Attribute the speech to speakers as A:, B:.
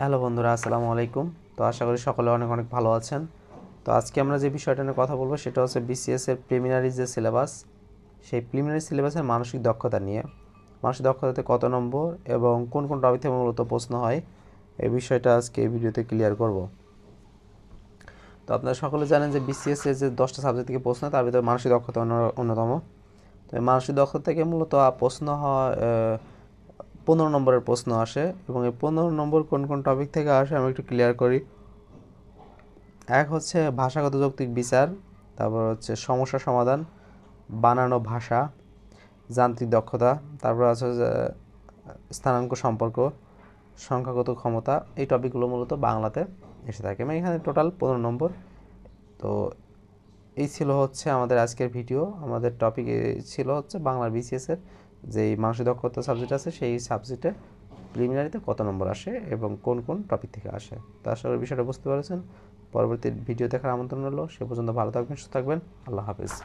A: Hello বন্ধুরা, আসসালামু আলাইকুম। তো আশা করি সকলে অনেক অনেক ভালো আছেন। তো আজকে আমরা যে বিষয়টা নিয়ে কথা বলব সেটা হচ্ছে বিসিএস এর প্রিলিমিনারি যে সিলেবাস সেই প্রিলিমিনারি সিলেবাসের মানসিক দক্ষতা নিয়ে। মানসিক দক্ষতাতে কত নম্বর এবং কোন কোন টপিক থেকে মূলত প্রশ্ন হয়, এই বিষয়টা আজকে এই ভিডিওতে ক্লিয়ার করব। তো আপনারা সকলে জানেন যে বিসিএস এর যে দশটা সাবজেক্ট থেকে প্রশ্ন তার ভিতরে মানসিক দক্ষতা অন্য- অন্যতম। তো মানসিক দক্ষতা থেকে মূলত প্রশ্ন হয় পনেরো নম্বরের প্রশ্ন আসে এবং এই পনেরো নম্বর কোন কোন টপিক থেকে আসে আমি একটু ক্লিয়ার করি। এক হচ্ছে ভাষাগত যৌক্তিক বিচার, তারপর হচ্ছে সমস্যা সমাধান, বানানো ভাষা, যান্ত্রিক দক্ষতা, তারপর আছে স্থানাঙ্ক সম্পর্ক, সংখ্যাগত ক্ষমতা, এই টপিকগুলো মূলত বাংলাতে এসে থাকে। এবং এখানে টোটাল পনেরো নম্বর। তো এই ছিল হচ্ছে আমাদের আজকের ভিডিও আমাদের টপিক ছিল হচ্ছে বাংলার বিসিএসের যেই মানসিক দক্ষতা সাবজেক্ট আছে, সেই সাবজেক্টে প্রিলিমিনারিতে কত নম্বর আসে এবং কোন কোন টপিক থেকে আসে? তার করি বিষয়টা বুঝতে পারছেন। পরবর্তী ভিডিও দেখার আমন্ত্রণ রইল। সে পর্যন্ত ভালো থাকবেন, সুস্থ থাকবেন। আল্লাহ হাফিজ।